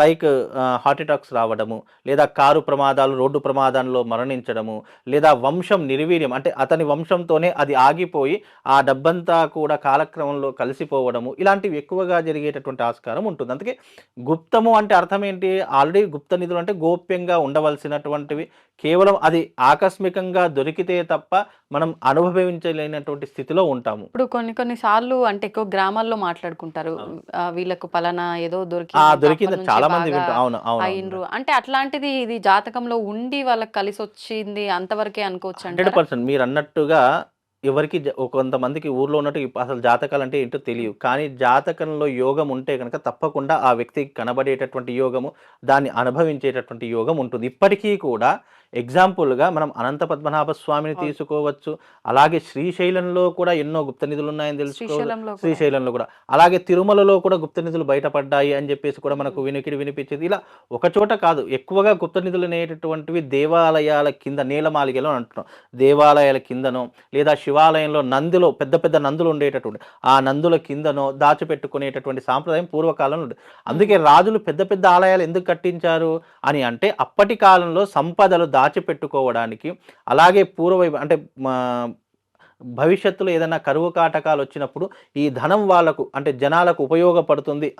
Like heart attacks రావడము లేదా car ప్రమాదాలు రోడ్డు ప్రమాదంలో మరణించడము లేదా వంశం నిర్వీర్యం అంటే అతని వంశంతోనే అది ఆగిపోయి ఆ డబ్బంతా కూడా కాలక్రమంలో కలిసిపోవడము ఇలాంటివి ఎక్కువగా జరిగేటటువంటి ఆస్కారం ఉంటుంది. అందుకే గుప్తము అంటే అర్థం ఏంటి? ఆల్రెడీ గుప్త నిధులు అంటే గోప్యంగా ఉండవలసినటువంటివి. కేవలం అది ఆకస్మికంగా దొరికితే తప్ప మనం అనుభవించలేనటువంటి స్థితిలో ఉంటాము. ఇప్పుడు కొన్ని కొన్ని సార్లు అంటే ఎక్కువ గ్రామాల్లో మాట్లాడుకుంటారు. వీళ్ళకు పలానా ఏదో ఆ నుంచే చాలా మంది అవును అవును అంటే అట్లాంటిది ఇది జాతకంలో ఉండి వాళ్ళకి కలిసి వచ్చింది అంతవరకే అనుకోవచ్చు హండ్రెడ్ పర్సెంట్. మీరు అన్నట్టుగా ఎవరికి కొంతమందికి ఊర్లో ఉన్నట్టు అసలు జాతకాలు అంటే ఏంటో తెలియదు. కానీ జాతకంలో యోగం ఉంటే కనుక తప్పకుండా ఆ వ్యక్తికి కనబడేటటువంటి యోగము దాన్ని అనుభవించేటటువంటి యోగం ఉంటుంది. ఇప్పటికీ కూడా ఎగ్జాంపుల్గా మనం అనంత పద్మనాభ స్వామిని. తీసుకోవచ్చు. అలాగే శ్రీశైలంలో కూడా ఎన్నో గుప్త నిధులు ఉన్నాయని తెలుసుకోవచ్చు శ్రీశైలంలో కూడా. శ్రీశైలంలో కూడా. అలాగే తిరుమలలో కూడా గుప్త నిధులు బయటపడ్డాయి అని చెప్పేసి కూడా మనకు వినికిడి వినిపించేది. ఇలా ఒక చోట కాదు ఎక్కువగా గుప్త నిధులు అనేటటువంటివి దేవాలయాల కింద నీలమాలిగలో అంటున్నాం. దేవాలయాల కిందనో లేదా శివాలయంలో నందిలో పెద్ద పెద్ద నందులు ఉండేటటువంటి ఆ నందుల కిందనో దాచిపెట్టుకునేటటువంటి సాంప్రదాయం పూర్వకాలంలో ఉంది. అందుకే రాజులు పెద్ద పెద్ద ఆలయాలు ఎందుకు కట్టించారు అని అంటే అప్పటి కాలంలో సంపదలు దాచిపెట్టుకోవడానికి అలాగే పూర్వ అంటే మా భవిష్యత్తులో ఏదైనా కరువు కాటకాలు వచ్చినప్పుడు ఈ ధనం వాళ్ళకు అంటే జనాలకు ఉపయోగపడుతుంది